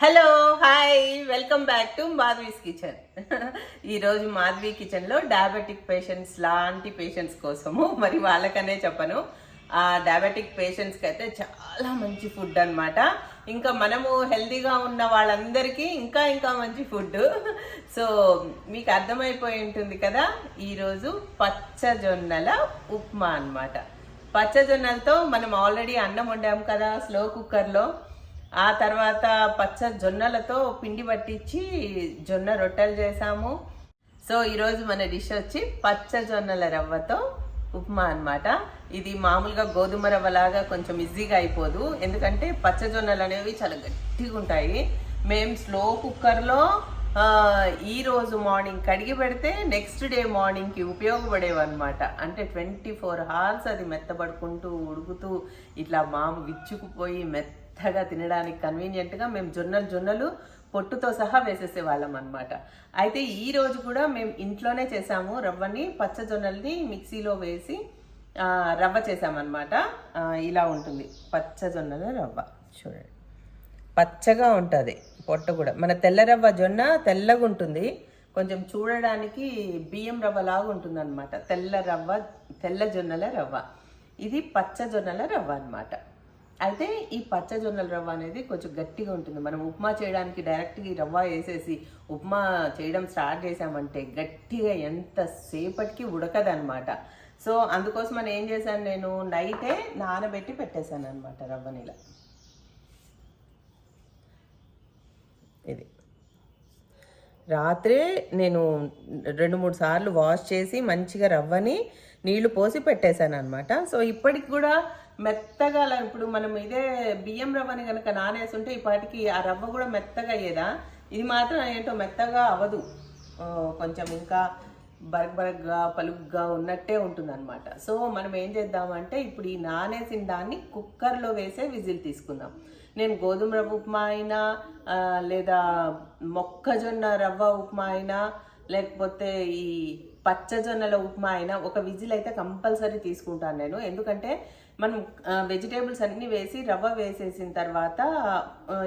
Hello hi welcome back to Madhavi's kitchen ఈరోజు మాధవి కిచెన్లో diabetic patients లాంటి పేషెంట్స్ కోసము. మరి వాళ్ళకనే చెప్పను. ఆ డయాబెటిక్ పేషెంట్స్కి అయితే చాలా మంచి ఫుడ్ అన్నమాట. ఇంకా మనము హెల్తీగా ఉన్న వాళ్ళందరికీ ఇంకా ఇంకా మంచి ఫుడ్ సో మీకు అర్థమైపోయి ఉంటుంది కదా ఈరోజు పచ్చజొన్నల ఉప్మా అన్నమాట. పచ్చజొన్నలతో మనం ఆల్రెడీ అన్నం వండాము కదా స్లో కుక్కర్లో ఆ తర్వాత పచ్చ జొన్నలతో పిండి పట్టించి జొన్న రొట్టెలు చేసాము. సో ఈరోజు మన డిష్ వచ్చి పచ్చ జొన్నల రవ్వతో ఉప్మా అన్నమాట. ఇది మామూలుగా గోధుమ రవ్వ లాగా కొంచెం ఈజీగా అయిపోదు. ఎందుకంటే పచ్చ జొన్నలు అనేవి చాలా గట్టిగా ఉంటాయి. మేము స్లో కుక్కర్లో ఈరోజు ఈ రోజు మార్నింగ్ కడిగి పెడితే నెక్స్ట్ డే మార్నింగ్కి ఉపయోగపడేవి అనమాట అంటే ట్వంటీ ఫోర్ అవర్స్ అది మెత్తబడుకుంటూ ఉడుకుతూ ఇట్లా మాము విచ్చుకుపోయి మెత్త మెత్తగా తినడానికి కన్వీనియంట్గా మేము జొన్నలు జొన్నలు పొట్టుతో సహా వేసేసేవాళ్ళం అనమాట అయితే ఈ రోజు కూడా మేము ఇంట్లోనే చేసాము రవ్వని పచ్చజొన్నల్ని మిక్సీలో వేసి రవ్వ చేసామన్నమాట. ఇలా ఉంటుంది. పచ్చజొన్నల రవ్వ. చూడండి. పచ్చగా ఉంటుంది పొట్ట కూడా. మన తెల్ల రవ్వ జొన్న తెల్లగా ఉంటుంది. కొంచెం చూడడానికి బియ్యం రవ్వ లాగా ఉంటుంది అనమాట తెల్ల రవ్వ తెల్ల జొన్నల రవ్వ. ఇది పచ్చజొన్నల రవ్వ అన్నమాట. అయితే ఈ పచ్చ జొన్నల రవ్వ అనేది కొంచెం గట్టిగా ఉంటుంది. మనం ఉప్మా చేయడానికి డైరెక్ట్గా ఈ రవ్వ వేసేసి ఉప్మా చేయడం స్టార్ట్ చేసామంటే గట్టిగా ఎంత సేపటికి ఉడకదనమాట సో అందుకోసం మనం ఏం చేశాను నేను? నైటే నానబెట్టి పెట్టేశాను అనమాట రవ్వని ఇలా ఇది. రాత్రే నేను రెండు మూడు సార్లు వాష్ చేసి మంచిగా రవ్వని నీళ్ళు పోసి పెట్టేశాను అనమాట సో ఇప్పటికి కూడా మెత్తగా అలా ఇప్పుడు మనం ఇదే బియ్యం రవ్వని కనుక నానేస్తుంటే ఇప్పటికి ఆ రవ్వ కూడా మెత్తగా అయ్యేదా ఇది మాత్రం ఏంటో మెత్తగా అవ్వదు. కొంచెం ఇంకా బరగ్ బరగ్గా పలుగ్గా ఉన్నట్టే ఉంటుందన్నమాట. సో మనం ఏం చేద్దామంటే ఇప్పుడు ఈ నానేసిన దాన్ని కుక్కర్లో వేసే విజిల్ తీసుకుందాం. నేను గోధుమ రవ్వ ఉప్మా అయినా లేదా మొక్కజొన్న రవ్వ ఉప్మా అయినా లేకపోతే ఈ పచ్చజొన్నల ఉప్మా అయినా ఒక విజిల్ అయితే కంపల్సరీ తీసుకుంటాను నేను. ఎందుకంటే మనం వెజిటేబుల్స్ అన్నీ వేసి రవ్వ వేసేసిన తర్వాత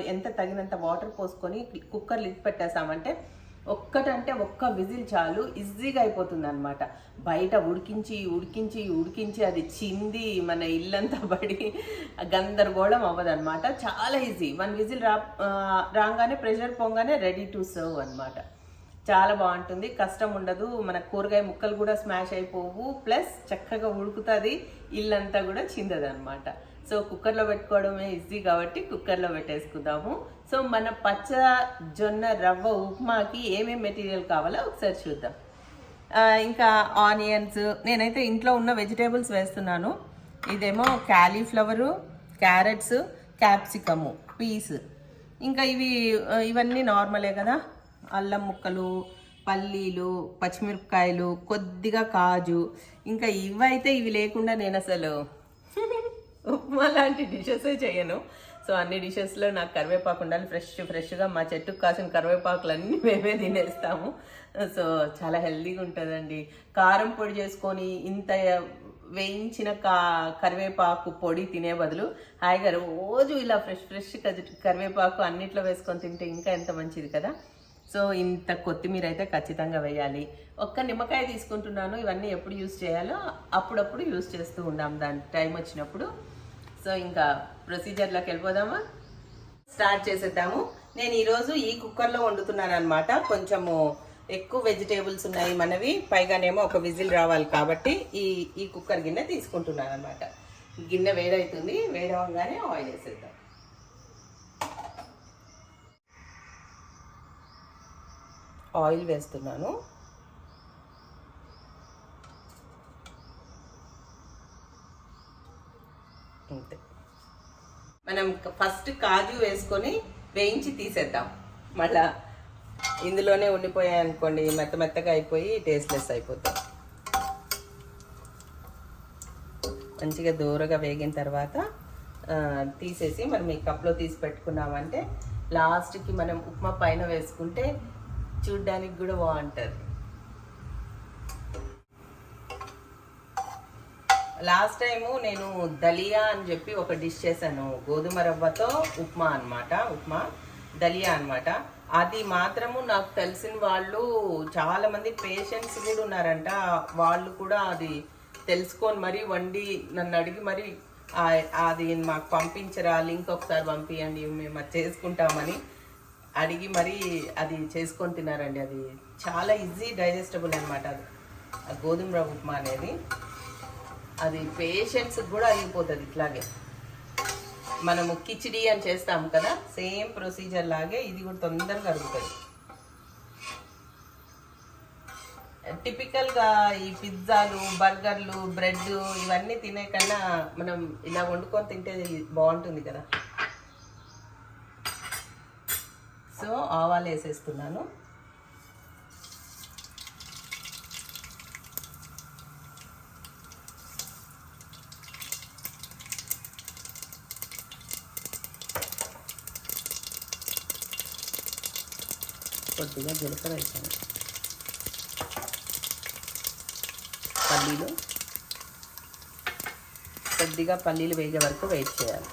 ఎంత తగినంత వాటర్ పోసుకొని కుక్కర్ లిడ్ పెట్టేసామంటే ఒక్కటంటే ఒక్క విజిల్ చాలు ఈజీగా అయిపోతుంది అనమాట బయట ఉడికించి ఉడికించి ఉడికించి అది చింది మన ఇల్లంతా పడి గందరగోళం అవ్వదన్నమాట. చాలా ఈజీ. వన్ విజిల్ రా రాగానే ప్రెషర్ పోగానే రెడీ టు సర్వ్ అనమాట చాలా బాగుంటుంది. కష్టం ఉండదు. మన కూరగాయ ముక్కలు కూడా స్మాష్ అయిపోవు. ప్లస్ చక్కగా ఉడుకుతుంది. ఇల్లంతా కూడా చిందదనమాట సో కుక్కర్లో పెట్టుకోవడమే ఈజీ కాబట్టి కుక్కర్లో పెట్టేసుకుందాము. సో మన పచ్చ జొన్న రవ్వ ఉప్మాకి ఏమేమి మెటీరియల్ కావాలో ఒకసారి చూద్దాం. ఇంకా ఆనియన్స్. నేనైతే ఇంట్లో ఉన్న వెజిటేబుల్స్ వేస్తున్నాను. ఇదేమో క్యాలీఫ్లవరు క్యారెట్స్ క్యాప్సికము పీస్. ఇంకా ఇవి ఇవన్నీ నార్మలే కదా? అల్లం ముక్కలు పల్లీలు పచ్చిమిరపకాయలు కొద్దిగా కాజు. ఇంకా ఇవైతే ఇవి లేకుండా నేను అసలు ఉప్మా లాంటి డిషెసే చేయను. సో అన్ని డిషెస్లో నాకు కరివేపాకు ఉండాలి. ఫ్రెష్ ఫ్రెష్గా మా చెట్టుకు కాసిన కరివేపాకులన్నీ మేమే తినేస్తాము. సో చాలా హెల్తీగా ఉంటుందండి. కారం పొడి చేసుకొని ఇంత వేయించిన కా కరివేపాకు పొడి తినే బదులు హాయిగా రోజు ఇలా ఫ్రెష్ ఫ్రెష్ కరివేపాకు అన్నిట్లో వేసుకొని తింటే ఇంకా ఎంత మంచిది కదా? సో ఇంత కొత్తిమీర అయితే ఖచ్చితంగా వేయాలి. ఒక్క నిమ్మకాయ తీసుకుంటున్నాను ఇవన్నీ ఎప్పుడు యూస్ చేయాలో అప్పుడప్పుడు యూస్ చేస్తూ ఉన్నాం దాని టైం వచ్చినప్పుడు. సో ఇంకా ప్రొసీజర్లోకి వెళ్ళిపోదామా? స్టార్ట్ చేసేద్దాము. నేను ఈరోజు ఈ కుక్కర్లో వండుతున్నాను అనమాట కొంచెము ఎక్కువ వెజిటేబుల్స్ ఉన్నాయి మనవి పైగానేమో ఒక విజిల్ రావాలి కాబట్టి ఈ ఈ కుక్కర్ గిన్నె తీసుకుంటున్నాను అనమాట గిన్నె వేడవుతుంది వేడవగానే ఆయిల్ వేసేద్దాం. ఆయిల్ వేస్తున్నాను. అంతే. మనం ఫస్ట్ కాజు వేసుకొని వేయించి తీసేద్దాం. మళ్ళా ఇందులోనే ఉండిపోయాయి అనుకోండి మెత్త మెత్తగా అయిపోయి టేస్ట్లెస్ అయిపోతాయి. మంచిగా దూరగా వేగిన తర్వాత తీసేసి మనం ఈ కప్లో తీసి పెట్టుకున్నామంటే లాస్ట్కి మనం ఉప్మా పైన వేసుకుంటే చూడ్డానికి కూడా బాగుంటుంది. లాస్ట్ టైము నేను దలియా అని చెప్పి ఒక డిష్ చేశాను. గోధుమ రవ్వతో ఉప్మా అన్నమాట ఉప్మా దలియా అన్నమాట. అది మాత్రము నాకు తెలిసిన వాళ్ళు చాలామంది పేషెంట్స్ కూడా ఉన్నారంట. వాళ్ళు కూడా అది తెలుసుకొని మరి వండి నన్ను అడిగి మరి అది మాకు పంపించరా లింక్ ఒకసారి పంపించండి మేము అది చేసుకుంటామని. అడిగి మరీ అది చేసుకొని తినారండి అది. చాలా ఈజీ డైజెస్టబుల్ అనమాట అది. ఆ గోధుమ రవ్వ ఉప్మా అనేది. అది పేషెంట్స్కి కూడా అయిపోతుంది ఇట్లాగే. మనము కిచిడి అని చేస్తాం కదా సేమ్ ప్రొసీజర్ లాగే ఇది కూడా తొందరగా అరుగుతుంది. టిపికల్గా ఈ పిజ్జాలు బర్గర్లు బ్రెడ్ ఇవన్నీ తినే కన్నా మనం ఇలా వండుకొని తింటే బాగుంటుంది కదా. సో ఆవాలు వేసేస్తున్నాను. కొద్దిగా జీలకర్ర వేసాను. పల్లీలు. కొద్దిగా పల్లీలు వేగే వరకు వెయిట్ చేయాలి.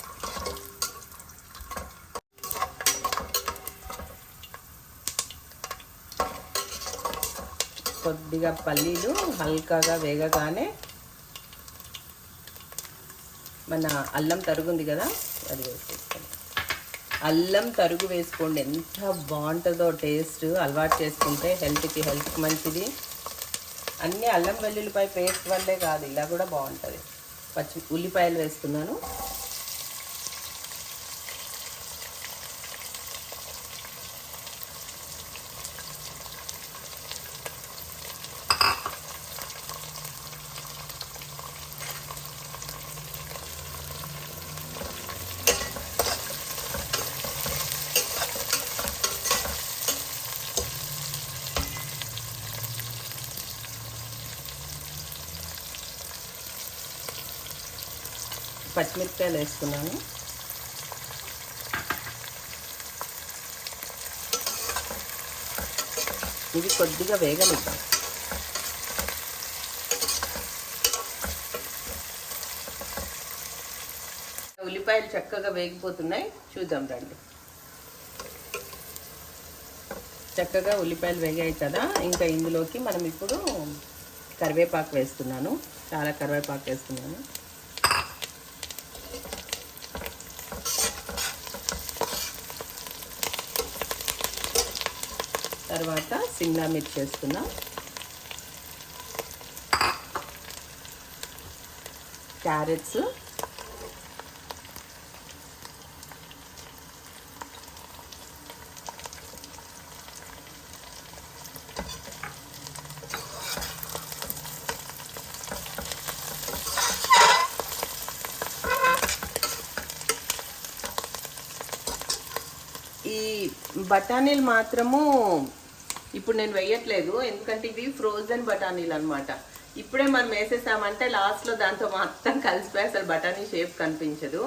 కొద్దిగా పల్లీలు హల్కాగా వేగగానే మన అల్లం తరుగుంది కదా అది వేసేసుకోండి. అల్లం తరుగు వేసుకోండి. ఎంత బాగుంటుందో టేస్ట్ అలవాటు చేసుకుంటే హెల్త్కి హెల్త్ మంచిది. అన్నీ అల్లం వెల్లుల్లిపాయ పేస్ట్ వల్లే కాదు ఇలా కూడా బాగుంటుంది. పచ్చి ఉల్లిపాయలు వేస్తున్నాను. పచ్చిమిరపకాయలు వేసుకున్నాను. ఇవి కొద్దిగా వేగనిద్దాం. ఉల్లిపాయలు చక్కగా వేగిపోతున్నాయి. చూద్దాం రండి. చక్కగా ఉల్లిపాయలు వేగాయి కదా. ఇంకా ఇందులోకి మనం ఇప్పుడు కరివేపాకు వేస్తున్నాను చాలా కరివేపాకు వేస్తున్నాను తర్వాత సిమ్లా మిర్చి వేసుకుందాం. క్యారెట్స్. ఈ బఠానీలు మాత్రము ఇప్పుడు నేను వేయట్లేదు. ఎందుకంటే ఇవి ఫ్రోజన్ బఠానీలు అనమాట ఇప్పుడే మనం వేసేసామంటే లాస్ట్లో దాంతో మొత్తం కలిసిపోయి అసలు బఠానీ షేప్ కనిపించదు.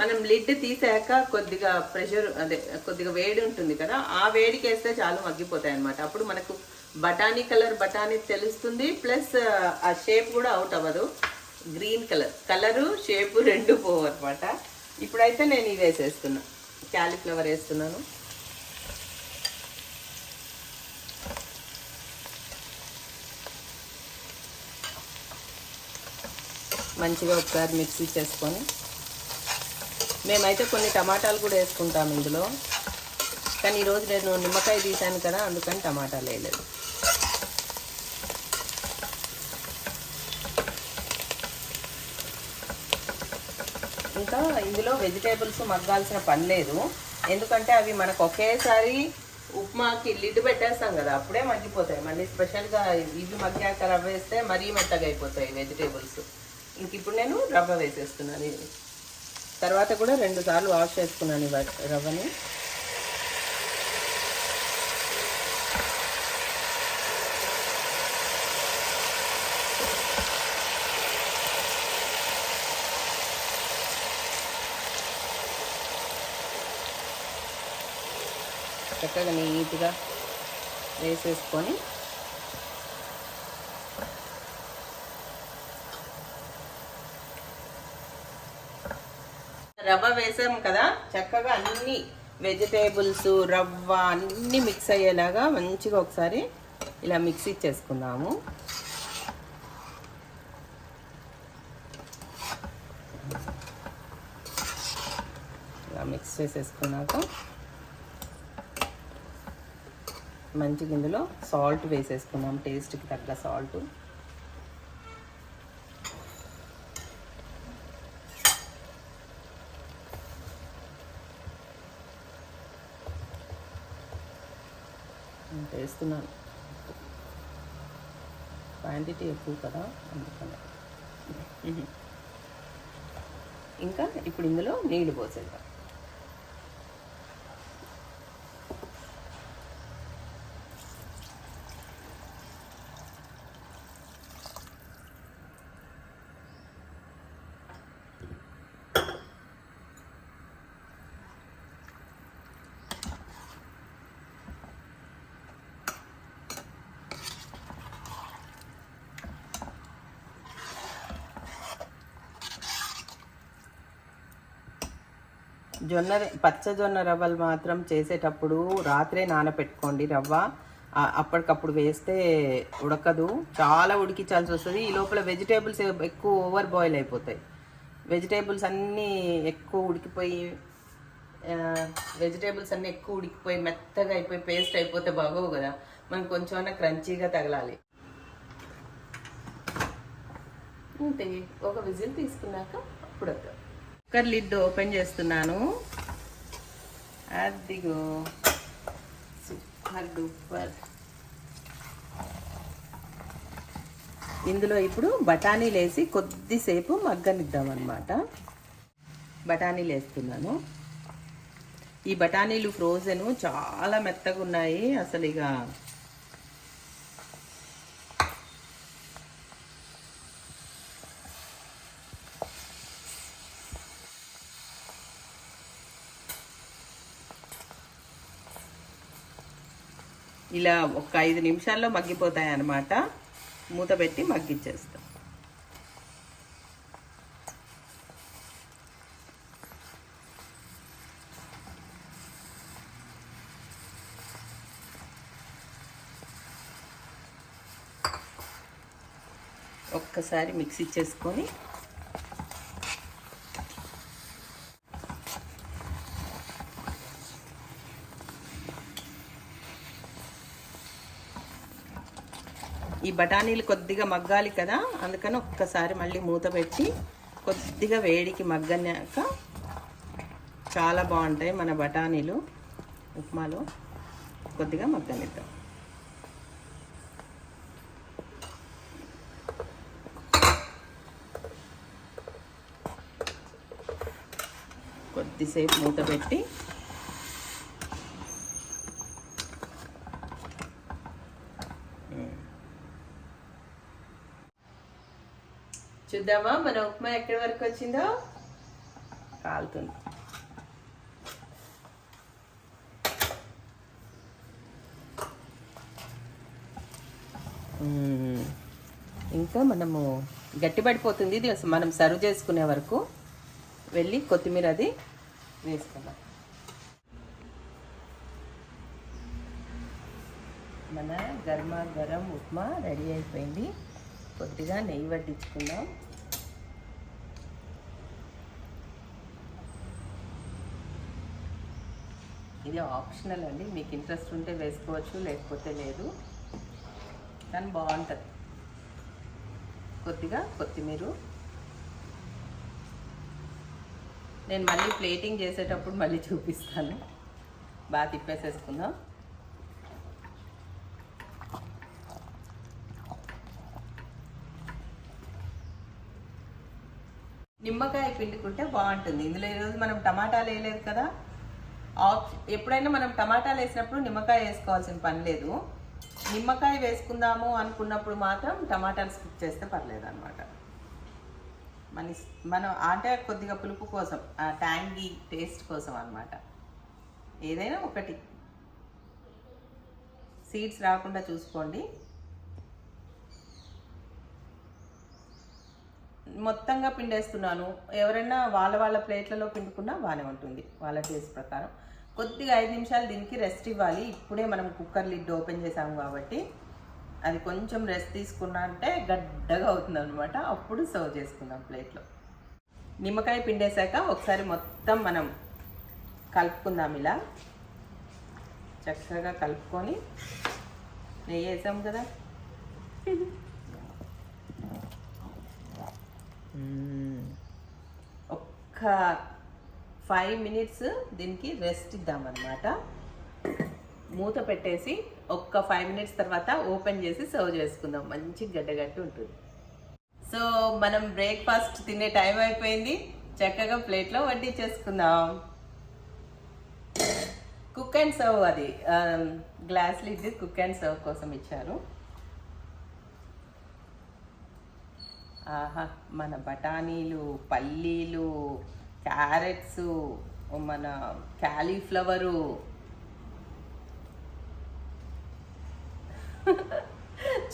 మనం లిడ్ తీసాక కొద్దిగా ప్రెషర్ అదే కొద్దిగా వేడి ఉంటుంది కదా ఆ వేడికి వేస్తే చాలు మగ్గిపోతాయి అనమాట అప్పుడు మనకు బఠానీ కలర్ బఠానీ తెలుస్తుంది ప్లస్ ఆ షేప్ కూడా అవుట్ అవ్వదు. గ్రీన్ కలర్ కలరు షేపు రెండు పోవు అనమాట ఇప్పుడైతే నేను ఇవి వేసేస్తున్నా. క్యాలీఫ్లవర్ వేస్తున్నాను. మంచిగా ఒకసారి మిక్సీ చేసుకొని మేమైతే కొన్ని టమాటాలు కూడా వేసుకుంటాం ఇందులో. కానీ ఈరోజు నేను నిమ్మకాయ తీసాను కదా అందుకని టమాటాలు వేయలేదు. ఇంకా ఇందులో వెజిటేబుల్స్ మగ్గాల్సిన పని లేదు. ఎందుకంటే అవి మనకు ఒకేసారి ఉప్మాకి లిడ్ పెట్టేస్తాం కదా అప్పుడే మగ్గిపోతాయి. మళ్ళీ స్పెషల్గా ఇవి మగ్గాక రవ్వేస్తే మరీ మెత్తగా అయిపోతాయి వెజిటేబుల్స్. ఇంక ఇప్పుడు నేను రవ్వ వేసేస్తున్నాను. ఇది తర్వాత కూడా రెండు సార్లు వాష్ చేసుకున్నాను ఈ రవ్వని. చక్కగా నీట్గా వేసేసుకొని రవ్వ వేసాం కదా చక్కగా అన్ని వెజిటేబుల్స్ రవ్వ అన్నీ మిక్స్ అయ్యేలాగా మంచిగా ఒకసారి ఇలా మిక్స్ ఇచ్చేసుకుందాము. ఇలా మిక్స్ చేసేసుకున్నాక మంచిగా ఇందులో సాల్ట్ వేసేసుకున్నాం టేస్ట్కి తగ్గ సాల్ట్ వేస్తున్నాను. క్వాంటిటీ ఎక్కువ కదా అందుకని. ఇంకా ఇప్పుడు ఇందులో నీళ్ళు పోసేద్దాం. జొన్న పచ్చ జొన్న రవ్వలు మాత్రం చేసేటప్పుడు రాత్రే నానపెట్టుకోండి రవ్వ. అప్పటికప్పుడు వేస్తే ఉడకదు. చాలా ఉడికించాల్సి వస్తుంది. ఈ లోపల వెజిటేబుల్స్ ఎక్కువ ఓవర్ బాయిల్ అయిపోతాయి. వెజిటేబుల్స్ అన్నీ ఎక్కువ ఉడికిపోయి వెజిటేబుల్స్ అన్నీ ఎక్కువ ఉడికిపోయి మెత్తగా అయిపోయి పేస్ట్ అయిపోతే బాగోవు కదా. మనం కొంచెం క్రంచీగా తగలాలి. అంతే ఒక విజిల్ తీసుకున్నాక అప్పుడు కుక్కర్ లిడ్ ఓపెన్ చేస్తున్నాను. అదిగో. Super duper. ఇందులో ఇప్పుడు బఠానీలు వేసి కొద్దిసేపు మగ్గనిద్దాం అనమాట బఠానీలు వేస్తున్నాను ఈ బఠానీలు ఫ్రోజన్ చాలా మెత్తగా ఉన్నాయి అసలు ఇక ఇలా ఒక ఐదు నిమిషాల్లో మగ్గిపోతాయి అన్నమాట మూత పెట్టి మగ్గిచ్చేస్తాం ఒక్కసారి మిక్స్ ఇచ్చేసుకొని ఈ బఠానీలు కొద్దిగా మగ్గాలి కదా అందుకని ఒక్కసారి మళ్ళీ మూత పెట్టి కొద్దిగా వేడికి మగ్గనాక చాలా బాగుంటాయి మన బఠానీలు. ఉప్మాలో కొద్దిగా మగ్గనిద్దాం. కొద్దిసేపు మూత పెట్టి చూద్దామా? మన ఉప్మా ఎక్కడి వరకు వచ్చిందో? కాలుతుంది. ఇంకా మనము గట్టిపడిపోతుంది. ఇది మనం సర్వ్ చేసుకునే వరకు. వెళ్ళి కొత్తిమీర అది వేసుకుందాం. మన గర్మా గరం ఉప్మా రెడీ అయిపోయింది. కొద్దిగా నెయ్యి వడ్డించుకుందాం. ఇది ఆప్షనల్ అండి. మీకు ఇంట్రెస్ట్ ఉంటే వేసుకోవచ్చు లేకపోతే లేదు. కానీ బాగుంటుంది. కొద్దిగా కొత్తిమీర. నేను మళ్ళీ ప్లేటింగ్ చేసేటప్పుడు మళ్ళీ చూపిస్తాను. బాగా తిప్పేసేసుకుందాం నిమ్మకాయ పిండుకుంటే బాగుంటుంది. ఇందులో ఈరోజు మనం టమాటాలు వేయలేదు కదా? ఆప్ ఎప్పుడైనా మనం టమాటాలు వేసినప్పుడు నిమ్మకాయ వేసుకోవాల్సిన పని లేదు. నిమ్మకాయ వేసుకుందాము అనుకున్నప్పుడు మాత్రం టమాటాలు స్కిప్ చేస్తే పర్లేదు అనమాట మన మనం అంటే కొద్దిగా పులుపు కోసం ఆ ట్యాంగీ టేస్ట్ కోసం అనమాట ఏదైనా ఒకటి. సీడ్స్ రాకుండా చూసుకోండి. మొత్తంగా పిండేస్తున్నాను. ఎవరైనా వాళ్ళ వాళ్ళ ప్లేట్లలో పిండుకున్నా బాగానే ఉంటుంది. వాళ్ళ టేస్ట్ ప్రకారం. కొద్దిగా ఐదు నిమిషాలు దీనికి రెస్ట్ ఇవ్వాలి. ఇప్పుడే మనం కుక్కర్ లిడ్ ఓపెన్ చేసాము కాబట్టి అది కొంచెం రెస్ట్ తీసుకున్నా అంటే గడ్డగా అవుతుంది అనమాట అప్పుడు సర్వ్ చేసుకుందాం ప్లేట్లో. నిమ్మకాయ పిండేశాక ఒకసారి మొత్తం మనం కలుపుకుందాం ఇలా. చక్కగా కలుపుకొని నెయ్యి వేసాం కదా మ్మ్. ఒక్క ఫైవ్ మినిట్స్ దీనికి రెస్ట్ ఇద్దామన్నమాట. మూత పెట్టేసి ఒక్క ఫైవ్ మినిట్స్ తర్వాత ఓపెన్ చేసి సర్వ్ చేసుకుందాం. మంచి గడ్డగట్టి ఉంటుంది. సో మనం బ్రేక్ఫాస్ట్ తినే టైం అయిపోయింది. చక్కగా ప్లేట్లో వడ్డీ చేసుకుందాం. కుక్ అండ్ సర్వ్ అది. Glass lid cook and serve కోసం ఇచ్చారు ఆహా మన బఠానీలు పల్లీలు క్యారెట్స్ మన క్యాలీఫ్లవరు.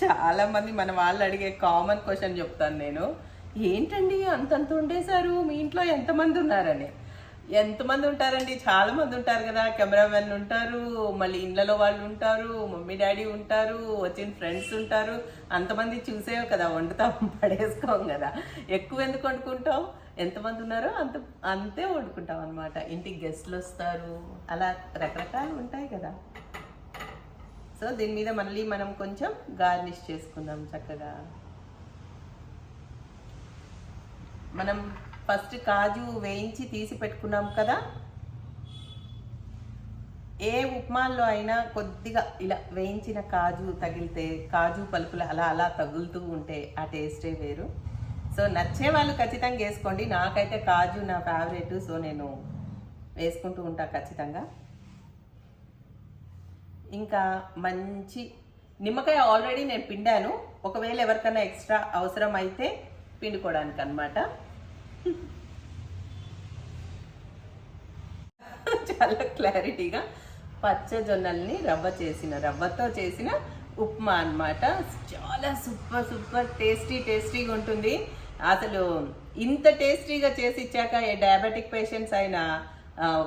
చాలామంది మన వాళ్ళు అడిగే కామన్ క్వశ్చన్ చెప్తాను నేను. ఏంటండి అంతంత ఉండేశారు? మీ ఇంట్లో ఎంతమంది ఉన్నారని. ఎంతమంది ఉంటారండి? చాలా మంది ఉంటారు కదా. కెమెరామెన్ ఉంటారు మళ్ళీ ఇండ్లలో వాళ్ళు ఉంటారు మమ్మీ డాడీ ఉంటారు వచ్చిన ఫ్రెండ్స్ ఉంటారు. అంతమంది చూసేవి కదా వండుతాం పడేసుకోం కదా. ఎక్కువ ఎందుకు వండుకుంటాం? ఎంతమంది ఉన్నారో అంత అంతే వండుకుంటాం అనమాట ఇంటికి గెస్ట్లు వస్తారు. అలా రకరకాలు ఉంటాయి కదా. సో దీని మీద మళ్ళీ మనం కొంచెం గార్నిష్ చేసుకుందాం చక్కగా. మనం ఫస్ట్ కాజు వేయించి తీసి పెట్టుకున్నాం కదా. ఏ ఉప్మాల్లో అయినా కొద్దిగా ఇలా వేయించిన కాజు తగిలితే కాజు పలుకులు అలా అలా తగులుతూ ఉంటే ఆ టేస్టే వేరు. సో నచ్చే వాళ్ళు ఖచ్చితంగా వేసుకోండి. నాకైతే కాజు నా ఫేవరెట్ సో నేను వేసుకుంటూ ఉంటా ఖచ్చితంగా. ఇంకా మంచి నిమ్మకాయ ఆల్రెడీ నేను పిండాను. ఒకవేళ ఎవరికైనా ఎక్స్ట్రా అవసరం అయితే పిండుకోవడానికి అనమాట చాలా క్లారిటీగా పచ్చజొన్నల్ని రవ్వ చేసిన రవ్వతో చేసిన ఉప్మా అన్నమాట. చాలా సూపర్ సూపర్ టేస్టీ టేస్టీగా ఉంటుంది. అసలు ఇంత టేస్టీగా చేసి ఇచ్చాక ఏ డయాబెటిక్ పేషెంట్స్ అయినా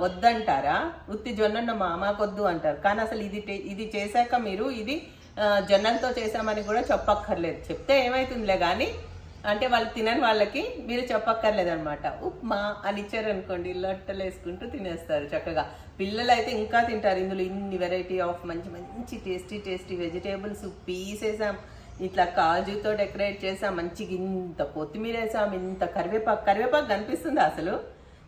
వద్దంటారా? ఉత్తి జొన్నను మా మాకొద్దు అంటారు. కానీ అసలు ఇది ఇది చేశాక మీరు ఇది జొన్నలతో చేశామని కూడా చెప్పక్కర్లేదు. చెప్తే ఏమవుతుందిలే కానీ అంటే వాళ్ళు తినని వాళ్ళకి మీరు చెప్పక్కర్లేదు అనమాట ఉప్మా అని ఇచ్చారనుకోండి లొట్టలు వేసుకుంటూ తినేస్తారు చక్కగా. పిల్లలు అయితే ఇంకా తింటారు. ఇందులో ఇన్ని వెరైటీ ఆఫ్ మంచి మంచి టేస్టీ టేస్టీ వెజిటేబుల్స్ పీసేసాం. ఇట్లా కాజుతో డెకరేట్ చేసాం. మంచిగా ఇంత కొత్తిమీర వేసాం. ఇంత కరివేపాకు కరివేపాకు కనిపిస్తుంది అసలు?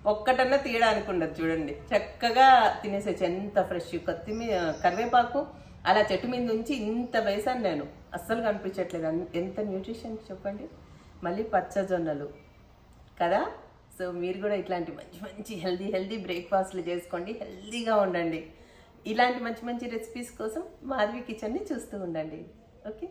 ఒక్కటన్నా తీయడానికి ఉండదు చూడండి. చక్కగా తినేసేచ్చు ఎంత ఫ్రెష్ కొత్తిమీర కరివేపాకు అలా చెట్టు మీద నుంచి ఇంత వేసాను నేను. అస్సలు కనిపించట్లేదు. ఎంత న్యూట్రిషన్ చెప్పండి? మళ్ళీ పచ్చజొన్నలు. కదా? సో మీరు కూడా ఇట్లాంటి మంచి మంచి హెల్దీ హెల్దీ బ్రేక్ఫాస్ట్లు చేసుకోండి. హెల్దీగా ఉండండి. ఇలాంటి మంచి మంచి రెసిపీస్ కోసం మాధవి కిచెన్ని చూస్తూ ఉండండి. Okay?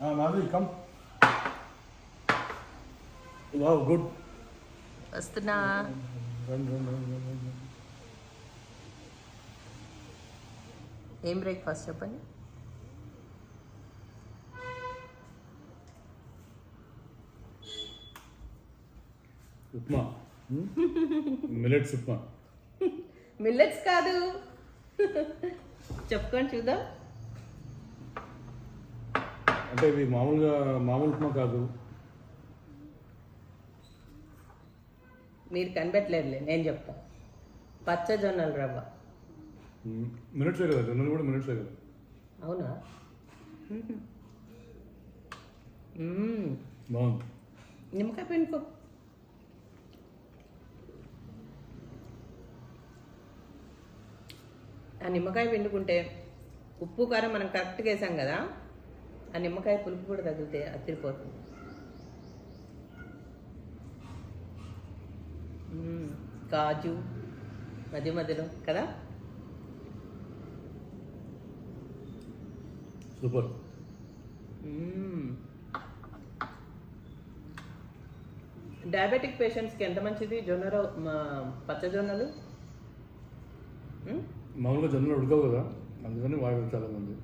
Ah, Madhuri, come. Wow, good. వస్తున్నా Run, run, run, run, run. run. ఏం బ్రేక్ఫాస్ట్ చెప్పండి ఉప్మా మిలెట్స్ ఉప్మా మిల్లెట్స్ కాదు చెప్పుకొని చూద్దాం అంటే ఇది మామూలుగా మామూలు ఉప్మా కాదు. మీరు కనిపెట్టలేదులే నేను చెప్తా. పచ్చజొన్నల రవ్వ. మినిట్సే కదా జొన్నలు కూడా మినిట్సే కదా. అవునా. బాగుంది. నిమ్మకాయ పిండుకో. ఆ నిమ్మకాయ పిండుకుంటే ఉప్పు కారం మనం కరెక్ట్గా వేసాం కదా? ఆ నిమ్మకాయ పులుపు కూడా తగిలితే అతిరిపోతుంది. కాజు మధ్య మధ్యలో కదా సూపర్. డయాబెటిక్ పేషెంట్స్కి ఎంత మంచిది జొన్న రవ్వ మా- పచ్చజొన్నలు ఉమ్? మామూలుగా జొన్నలు ఉడకవు కదా అందుకని వాడారు చాలా మంది.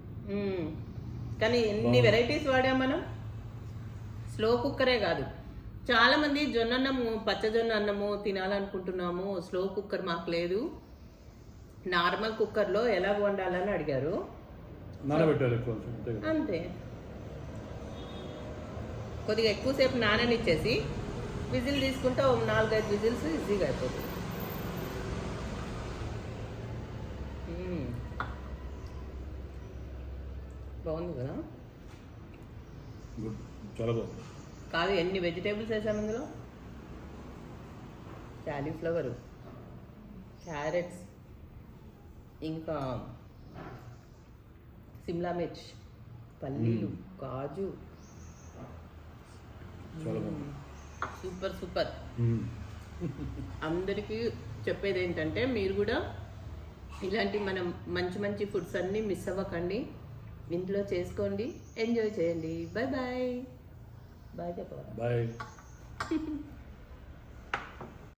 కానీ ఎన్ని వెరైటీస్ వాడాం మనం? స్లో కుక్కరే కాదు. చాలా మంది జొన్న అన్నము పచ్చజొన్న అన్నము తినాలనుకుంటున్నాము. స్లో కుక్కర్ మాకు లేదు. నార్మల్ కుక్కర్లో ఎలా వండాలని అడిగారు. అంతే కదా. అంతే. కొద్దిగా ఎక్కువసేపు నాననిచ్చేసి విజిల్ తీసుకుంటే నాలుగైదు విజిల్స్ ఈజీగా అయిపోతుంది మ్మ్. బాగుంది కదా? చాలా బాగుంది. కాదు ఎన్ని వెజిటేబుల్స్ వేసాము ఇందులో? క్యాలీఫ్లవర్ క్యారెట్స్ ఇంకా సిమ్లా మిర్చ్ పల్లీలు కాజు. Super super. అందరికీ చెప్పేది ఏంటంటే మీరు కూడా ఇలాంటి మనం మంచి మంచి ఫుడ్స్ అన్నీ మిస్ అవ్వకండి. ఇంట్లో చేసుకోండి. ఎంజాయ్ చేయండి. బాయ్ బాయ్ బాయ్ చెప్పవాలి బాయ్